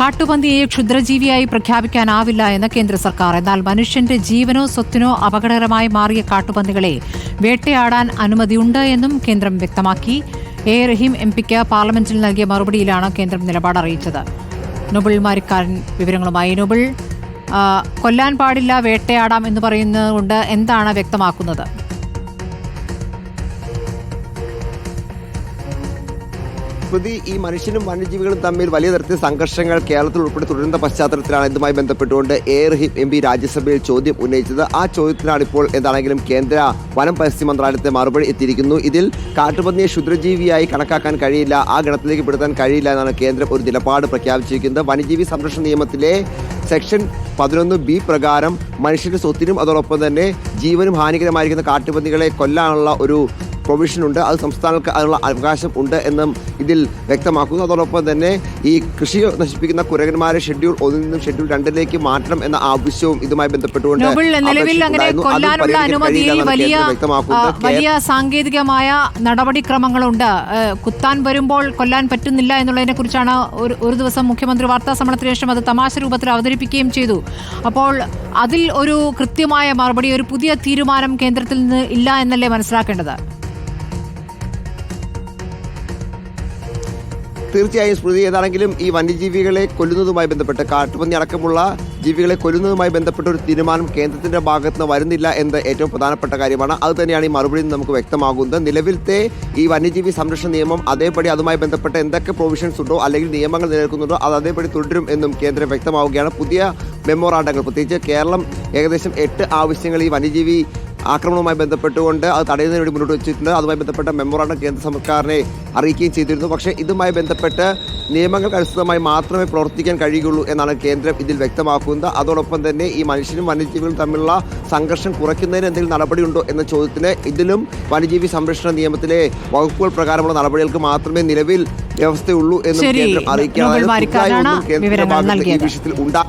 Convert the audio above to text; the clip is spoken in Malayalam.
കാട്ടുപന്നിയെ ക്ഷുദ്രജീവിയായി പ്രഖ്യാപിക്കാനാവില്ല എന്ന് കേന്ദ്ര സർക്കാർ. എന്നാൽ മനുഷ്യന്റെ ജീവനോ സ്വത്തിനോ അപകടകരമായി മാറിയ കാട്ടുപന്നികളെ വേട്ടയാടാൻ അനുമതിയുണ്ട് എന്നും കേന്ദ്രം വ്യക്തമാക്കി. എ. Rahim M. പിക്ക് പാർലമെന്റിൽ നൽകിയ മറുപടിയിലാണ് കേന്ദ്രം നിലപാട് അറിയിച്ചത്. നൊബിൾ മാരിക്കാരൻ വിവരങ്ങളുമായി. നൊബിൾ കൊല്ലാൻ പാടില്ല വേട്ടയാടാം എന്ന് പറയുന്നതുകൊണ്ട് എന്താണ് വ്യക്തമാക്കുന്നത്? പ്രതി ഈ മനുഷ്യനും വന്യജീവികളും തമ്മിൽ വലിയ തരത്തിൽ സംഘർഷങ്ങൾ കേരളത്തിൽ ഉൾപ്പെടെ തുടരുന്ന പശ്ചാത്തലത്തിലാണ് ഇതുമായി ബന്ധപ്പെട്ടുകൊണ്ട് എ റഹീം എം പി രാജ്യസഭയിൽ ചോദ്യം ഉന്നയിച്ചത്. ആ ചോദ്യത്തിനാണ് ഇപ്പോൾ എന്താണെങ്കിലും കേന്ദ്ര വനം പരിസ്ഥിതി മന്ത്രാലയത്തെ മറുപടി എത്തിയിരിക്കുന്നു. ഇതിൽ കാട്ടുപന്നിയെ ക്ഷുദ്രജീവിയായി കണക്കാക്കാൻ കഴിയില്ല ആ ഗണത്തിലേക്ക് പെടുത്താൻ കഴിയില്ല എന്നാണ് കേന്ദ്രം ഒരു നിലപാട് പ്രഖ്യാപിച്ചിരിക്കുന്നത്. വന്യജീവി സംരക്ഷണ നിയമത്തിലെ സെക്ഷൻ പതിനൊന്ന് ബി പ്രകാരം മനുഷ്യന്റെ സ്വത്തിനും അതോടൊപ്പം തന്നെ ജീവനും ഹാനികരമായിരിക്കുന്ന കാട്ടുപന്നികളെ കൊല്ലാനുള്ള ഒരു പ്രൊവിഷൻ ഉണ്ട്. അത് സംസ്ഥാനങ്ങൾക്ക് അതിനുള്ള അവകാശം ഉണ്ട് എന്നും ഇതിൽ വ്യക്തമാക്കുന്നു. അതോടൊപ്പം തന്നെ ഈ കൃഷി നശിപ്പിക്കുന്ന കുരകന്മാരെ ഷെഡ്യൂൾ ഒന്നിൽ നിന്നും ഷെഡ്യൂൾ രണ്ടിലേക്ക് മാറ്റണം എന്ന ആവശ്യവും ഇതുമായി ബന്ധപ്പെട്ടുകൊണ്ട് വലിയ സാങ്കേതികമായ നടപടിക്രമങ്ങളുണ്ട്. കുത്താൻ വരുമ്പോൾ കൊല്ലാൻ പറ്റുന്നില്ല എന്നുള്ളതിനെ കുറിച്ചാണ് ഒരു ഒരു ദിവസം മുഖ്യമന്ത്രി വാർത്താ സമ്മേളനത്തിന് ശേഷം അത് തമാശ രൂപത്തിൽ അവതരിപ്പിക്കുകയും ചെയ്തു. അപ്പോൾ അതിൽ ഒരു കൃത്യമായ മറുപടി ഒരു പുതിയ തീരുമാനം കേന്ദ്രത്തിൽ നിന്ന് ഇല്ല എന്നല്ലേ മനസ്സിലാക്കേണ്ടത്? തീർച്ചയായും സ്മൃതി ഏതാണെങ്കിലും ഈ വന്യജീവികളെ കൊല്ലുന്നതുമായി ബന്ധപ്പെട്ട് കാട്ടുപന്നി അടക്കമുള്ള ജീവികളെ കൊല്ലുന്നതുമായി ബന്ധപ്പെട്ട ഒരു തീരുമാനം കേന്ദ്രത്തിന്റെ ഭാഗത്ത് നിന്ന് വരുന്നില്ല എന്ന് ഏറ്റവും പ്രധാനപ്പെട്ട കാര്യമാണ്. അത് തന്നെയാണ് ഈ മറുപടി നമുക്ക് വ്യക്തമാകുന്നത്. നിലവിലത്തെ ഈ വന്യജീവി സംരക്ഷണ നിയമം അതേപടി അതുമായി ബന്ധപ്പെട്ട എന്തൊക്കെ പ്രൊവിഷൻസ് ഉണ്ടോ അല്ലെങ്കിൽ നിയമങ്ങൾ നിലനിൽക്കുന്നുണ്ടോ അത് അതേപടി തുടരും എന്നും കേന്ദ്രം വ്യക്തമാവുകയാണ്. പുതിയ മെമ്മോറാണ്ടങ്ങൾ പ്രത്യേകിച്ച് കേരളം ഏകദേശം എട്ട് ആവശ്യങ്ങൾ ഈ വന്യജീവി ആക്രമണവുമായി ബന്ധപ്പെട്ടുകൊണ്ട് അത് തടയുന്നതിന് വേണ്ടി മുന്നോട്ട് വെച്ചിട്ടുണ്ട്. അതുമായി ബന്ധപ്പെട്ട മെമ്മോറാണ്ടം കേന്ദ്ര സർക്കാരിനെ അറിയിക്കുകയും ചെയ്തിരുന്നു. പക്ഷേ ഇതുമായി ബന്ധപ്പെട്ട് നിയമങ്ങൾക്ക് അനുസൃതമായി മാത്രമേ പ്രവർത്തിക്കാൻ കഴിയുകയുള്ളൂ എന്നാണ് കേന്ദ്രം ഇതിൽ വ്യക്തമാക്കുന്നത്. അതോടൊപ്പം തന്നെ ഈ മനുഷ്യനും വന്യജീവികളും തമ്മിലുള്ള സംഘർഷം കുറയ്ക്കുന്നതിന് എന്തെങ്കിലും നടപടിയുണ്ടോ എന്ന ചോദ്യത്തിന് ഇതിലും വന്യജീവി സംരക്ഷണ നിയമത്തിലെ വകുപ്പുകൾ പ്രകാരമുള്ള നടപടികൾക്ക് മാത്രമേ നിലവിൽ വ്യവസ്ഥയുള്ളൂ എന്ന് കേന്ദ്രം പുതുതായി കേന്ദ്രത്തിന്റെ ഭാഗത്ത് ഈ വിഷയത്തിൽ ഉണ്ടാ